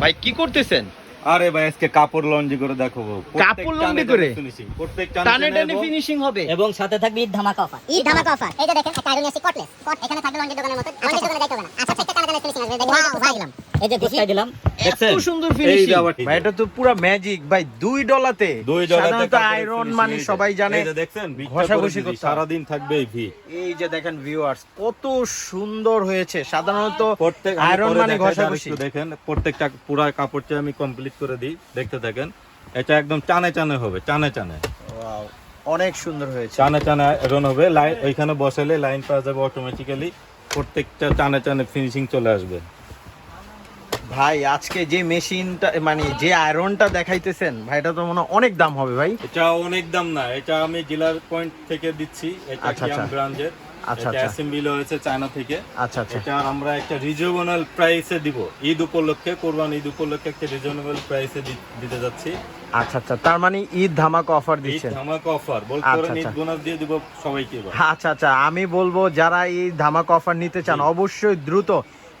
ভাই কি করতেছেন? আরে ভাই আজকে কাপড় লন্ড্রি করে দেখাবো কাপড় লন্ডি করে? প্রত্যেক টানে টানে ফিনিশিং হবে? এবং সাথে থাকবে ঈদ ধামাকা অফার ঈদ ধামাকা অফার এই যে দেখেন একটা আইরন আছে কটলেস কট এখানে থাকবে লন্ড্রি দোকানের মতো। লন্ড্রি দোকানে যাইতে হবে না আচ্ছা একটা কানে কানে ফিনিশিং আসবে দেখেন ওয়াও ভাই দিলাম এই যে ফুসকাই দিলাম এত সুন্দর ফিনিশিং যে আবার ঠিক ভাই এটা তো পুরো ম্যাজিক ভাই দুই ডলাতে। দুই ডলাতে আয়রন মানে সবাই জানে। এই যে দেখছেন ঘষাঘষি করতে হয়। সারাদিন থাকবে এই ভি এই যে দেখেন ভিউয়ার্স কত সুন্দর হয়েছে। সাধারণত প্রত্যেক আমি আয়রন মানে ঘষাঘষি। দেখেন প্রত্যেকটা পুরো কাপড়টা আমি কমপ্লিট করে দিই দেখতে থাকেন। এটা একদম টানে টানে হবে টানে টানে। Wow, অনেক সুন্দর হয়েছে। টানে টানে আয়রন হবে। লাইন ওইখানে বসালে লাইন পাওয়া যাবে অটোমেটিক্যালি প্রত্যেকটা টানে টানে ফিনিশিং চলে আসবে। ভাই আজকে যে মেশিনটা মানে যে আয়রনটা দেখাইতেছেন ভাই এটা তো মনে অনেক দাম হবে ভাই। এটা অনেক দাম না এটা আমি ডিলার পয়েন্ট থেকে দিচ্ছি এটা কিয়াম আচ্ছা। আচ্ছা, আচ্ছা। অ্যাসেম্বলি হয়েছে চায়না থেকে। আচ্ছা আচ্ছা। এটা আমরা একটা রিজনেবল প্রাইসে দিব। ঈদ উপলক্ষে কোরবান ঈদ উপলক্ষে একটা রিজনেবল প্রাইসে দিতে যাচ্ছি। আচ্ছা আচ্ছা। তার মানে ঈদ ধামাকা অফার ঈদ দিচ্ছেন। ধামাকা অফার বলতে পারেন ঈদ। বোনাস দিয়ে দিব সবাইকে এবার। আচ্ছা আচ্ছা। আমি বলব যারা এই ধামাকা অফার নিতে চান অবশ্যই দ্রুত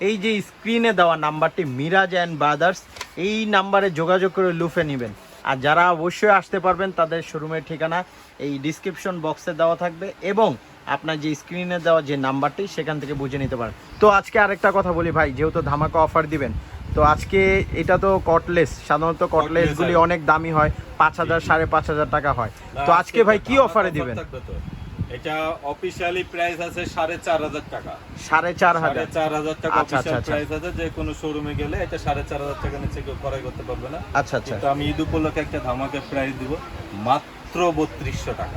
এই যে স্ক্রিনে দেওয়া নাম্বারটি মিরাজ অ্যান্ড ব্রাদার্স এই নাম্বারে যোগাযোগ করে লুফে নেবেন আর যারা অবশ্যই আসতে পারবেন তাদের শোরুমের ঠিকানা এই ডিসক্রিপশন বক্সে দেওয়া থাকবে এবং আপনার যে স্ক্রিনে দেওয়া যে নাম্বারটি সেখান থেকে বুঝে নিতে পারেন তো আজকে আরেকটা কথা বলি ভাই যেহেতু ধামাকা অফার দিবেন তো আজকে এটা তো কটলেস সাধারণত কটলেসগুলি। অনেক দামি হয় পাঁচ হাজার সাড়ে পাঁচ হাজার টাকা হয় তো আজকে ভাই কি অফারে দিবেন। এটা অফিসিয়ালি প্রাইস আছে সাড়ে চার হাজার টাকা। সাড়ে চার হাজার। চার হাজার টাকা আচ্ছা, আচ্ছা, অফিসিয়াল আচ্ছা। প্রাইস আছে যে কোনো শোরুমে গেলে এটা সাড়ে চার হাজার টাকা নিচে কেউ ক্রয় করতে পারবে না। আচ্ছা আচ্ছা। কিন্তু আমি ঈদ উপলক্ষে একটা ধামাকে প্রাইস দিব মাত্র বত্রিশশো টাকা।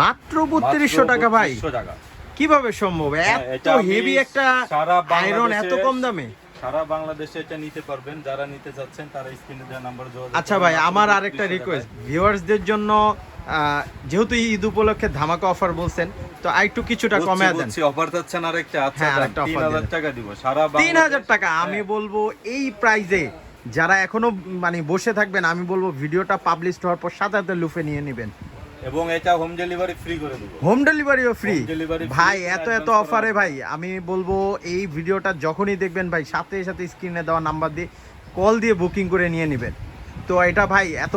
মাত্র বত্রিশশো টাকা ভাই। টাকা। কীভাবে সম্ভব? হ্যাঁ, এত হেভি একটা সারা আয়রন এত কম দামে? সারা বাংলাদেশে এটা নিতে পারবেন। যারা নিতে চাচ্ছেন তারা স্ক্রিনে দেওয়া নাম্বার যোগাযোগ আচ্ছা ভাই আমার আরেকটা। রিকোয়েস্ট ভিউয়ার্সদের জন্য যেহেতু ঈদ উপলক্ষে ধামাকা অফার বলছেন তো আরেকটু কিছুটা কমে দেন। অফার আরেকটা আচ্ছা হ্যাঁ, দেন, আরেকটা তিন offer হাজার দিন। টাকা দিব সারা তিন বাংলাদেশ- হাজার টাকা আমি হ্যাঁ। বলব এই প্রাইজে যারা এখনও মানে বসে থাকবেন আমি বলব ভিডিওটা পাবলিশ হওয়ার পর সাথে সাথে লুফে নিয়ে নেবেন। এবং এটা হোম ডেলিভারি ফ্রি করে দিব। হোম ডেলিভারিও ফ্রি ভাই এত এত অফারে ভাই আমি বলব এই ভিডিওটা যখনই দেখবেন ভাই সাথে সাথে স্ক্রিনে দেওয়া নাম্বার দিয়ে কল দিয়ে বুকিং করে নিয়ে নেবেন। তো এটা ভাই এত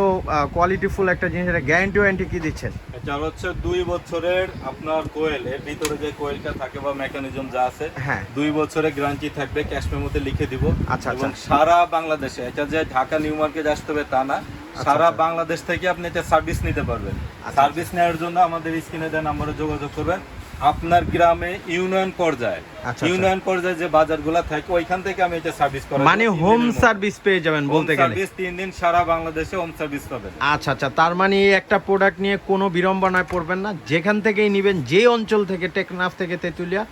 কোয়ালিটিফুল একটা জিনিস এটা গ্যারান্টি ওয়ারেন্টি কি দিচ্ছেন এটা হচ্ছে দুই বছরের আপনার কোয়েল এর ভিতরে যে কোয়েলটা থাকে বা মেকানিজম যা আছে হ্যাঁ। দুই বছরের গ্যারান্টি থাকবে ক্যাশ মেমোতে লিখে দিব আচ্ছা, এবং আচ্ছা। সারা বাংলাদেশে এটা যে ঢাকা নিউ মার্কেট আসতে হবে তা না সারা আচ্ছা। বাংলাদেশ থেকে আপনি এটা সার্ভিস নিতে পারবেন সার্ভিস নেওয়ার জন্য আমাদের স্ক্রিনে দেওয়া নাম্বারে যোগাযোগ করবেন আপনার গ্রামে ইউনিয়ন পর্যায়ে। আচ্ছা। ইউনিয়ন পর্যায়ে যে বাজারগুলো থাকে ওইখান থেকে আমি এটা সার্ভিস করাই মানে হোম সার্ভিস পেয়ে যাবেন বলতে গেলে। সার্ভিস তিন দিন সারা বাংলাদেশে হোম সার্ভিস পাবেন। আচ্ছা আচ্ছা। তার মানে এই একটা প্রোডাক্ট নিয়ে কোনো বিড়ম্বনায় পড়বেন না। যেখান থেকেই নেবেন যে অঞ্চল থেকে টেকনাফ থেকে তেঁতুলিয়া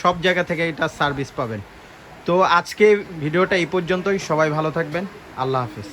সব জায়গা থেকে এটা সার্ভিস পাবেন। তো আজকে ভিডিওটা এই পর্যন্তই। সবাই ভালো থাকবেন। আল্লাহ হাফিজ।